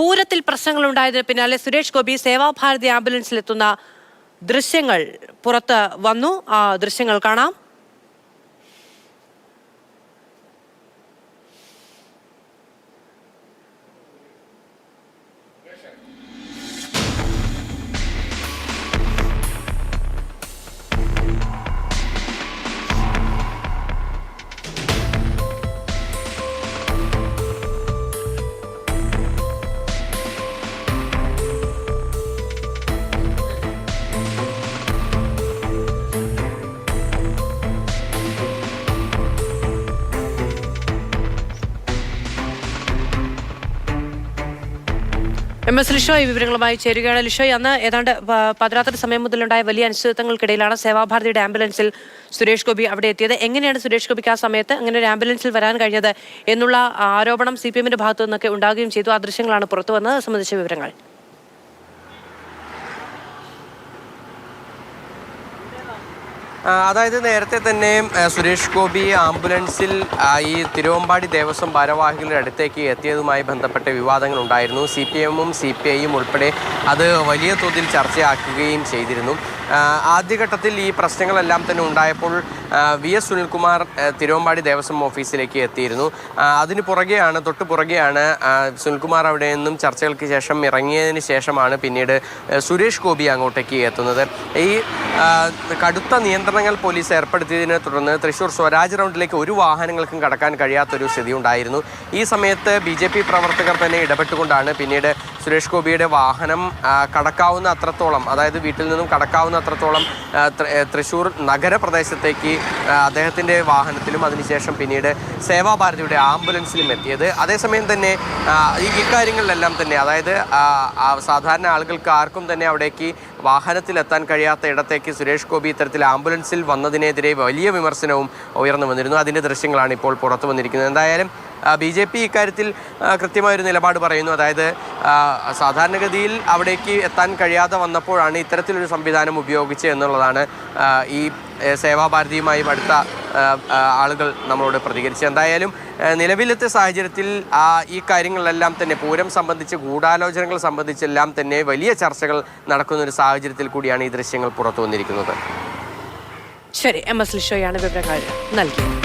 പൂരത്തിൽ പ്രശ്നങ്ങൾ ഉണ്ടായതിന് പിന്നാലെ സുരേഷ് ഗോപി സേവാഭാരതി ആംബുലൻസിലെത്തുന്ന ദൃശ്യങ്ങൾ പുറത്ത് വന്നു. ആ ദൃശ്യങ്ങൾ കാണാം. എം എസ് ലിഷോയ് വിവരങ്ങളുമായി ചേരുകയാണ്. ലിഷോയ് അന്ന് ഏതാണ്ട് പാതിരാത്രി സമയം മുതലുണ്ടായ വലിയ അനിശ്ചിതത്വങ്ങൾക്കിടയിലാണ് സേവാഭാരതിയുടെ ആംബുലൻസിൽ സുരേഷ് ഗോപി അവിടെ എത്തിയത്. എങ്ങനെയാണ് സുരേഷ് ഗോപിക്ക് ആ സമയത്ത് അങ്ങനെ ഒരു ആംബുലൻസിൽ വരാൻ കഴിഞ്ഞത് എന്നുള്ള ആരോപണം സി പി എമ്മിന്റെ ഭാഗത്തു നിന്നൊക്കെ ഉണ്ടാകുകയും ചെയ്തു. ആ ദൃശ്യങ്ങളാണ് പുറത്തു വന്നത്. സംബന്ധിച്ച വിവരങ്ങൾ. അതായത് നേരത്തെ തന്നെ സുരേഷ് ഗോപി ആംബുലൻസിൽ ഈ തിരുവമ്പാടി ദേവസ്വം ഭാരവാഹികളുടെ അടുത്തേക്ക് എത്തിയതുമായി ബന്ധപ്പെട്ട വിവാദങ്ങൾ ഉണ്ടായിരുന്നു സി പി എമ്മും സി പി ഐയും ഉൾപ്പെടെ അത് വലിയ തോതിൽ ചർച്ചയാക്കുകയും ചെയ്തിരുന്നു. ആദ്യഘട്ടത്തിൽ ഈ പ്രശ്നങ്ങളെല്ലാം തന്നെ ഉണ്ടായപ്പോൾ വി എസ് സുനിൽകുമാർ തിരുവമ്പാടി ദേവസ്വം ഓഫീസിലേക്ക് എത്തിയിരുന്നു. അതിന് പുറകെയാണ് തൊട്ട് പുറകെയാണ് സുനിൽകുമാർ അവിടെ നിന്നും ചർച്ചകൾക്ക് ശേഷം ഇറങ്ങിയതിന് ശേഷമാണ് പിന്നീട് സുരേഷ് ഗോപി അങ്ങോട്ടേക്ക് എത്തുന്നത്. ഈ കടുത്ത നിയന്ത്രണങ്ങൾ പോലീസ് ഏർപ്പെടുത്തിയതിനെ തുടർന്ന് തൃശൂർ സ്വരാജ് റൗണ്ടിലേക്ക് ഒരു വാഹനങ്ങൾക്കും കടക്കാൻ കഴിയാത്തൊരു സ്ഥിതി ഉണ്ടായിരുന്നു ഈ സമയത്ത് ബി പ്രവർത്തകർ തന്നെ ഇടപെട്ടുകൊണ്ടാണ് പിന്നീട് സുരേഷ് ഗോപിയുടെ വാഹനം കടക്കാവുന്ന അത്രത്തോളം അതായത് വീട്ടിൽ നിന്നും കടക്കാവുന്ന അത്രത്തോളം തൃശ്ശൂർ നഗരപ്രദേശത്തേക്ക് അദ്ദേഹത്തിന്റെ വാഹനത്തിലും അതിനുശേഷം പിന്നീട് സേവാഭാരതിയുടെ ആംബുലൻസിലും എത്തിയത്. അതേസമയം തന്നെ ഈ ഇക്കാര്യങ്ങളിലെല്ലാം തന്നെ അതായത് സാധാരണ ആളുകൾക്ക് ആർക്കും തന്നെ അവിടേക്ക് വാഹനത്തിലെത്താൻ കഴിയാത്ത ഇടത്തേക്ക് സുരേഷ് ഗോപി ഇത്തരത്തിൽ ആംബുലൻസിൽ വന്നതിനെതിരെ വലിയ വിമർശനവും ഉയർന്നു വന്നിരുന്നു. അതിന്റെ ദൃശ്യങ്ങളാണ് ഇപ്പോൾ പുറത്തു വന്നിരിക്കുന്നത്. എന്തായാലും ബി ജെ പി ഇക്കാര്യത്തിൽ കൃത്യമായൊരു നിലപാട് പറയുന്നു. അതായത് സാധാരണഗതിയിൽ അവിടേക്ക് എത്താൻ കഴിയാതെ വന്നപ്പോഴാണ് ഇത്തരത്തിലൊരു സംവിധാനം ഉപയോഗിച്ച് എന്നുള്ളതാണ് ഈ സേവാഭാരതിയുമായി അടുത്ത ആളുകൾ നമ്മളോട് പ്രതികരിച്ചത്. എന്തായാലും നിലവിലത്തെ സാഹചര്യത്തിൽ ഈ കാര്യങ്ങളിലെല്ലാം തന്നെ പൂരം സംബന്ധിച്ച് ഗൂഢാലോചനകൾ സംബന്ധിച്ചെല്ലാം തന്നെ വലിയ ചർച്ചകൾ നടക്കുന്ന ഒരു സാഹചര്യത്തിൽ കൂടിയാണ് ഈ ദൃശ്യങ്ങൾ പുറത്തു വന്നിരിക്കുന്നത് ശരി എം എസ് ലിഷോയാണ് വിവരങ്ങൾ നൽകിയത്.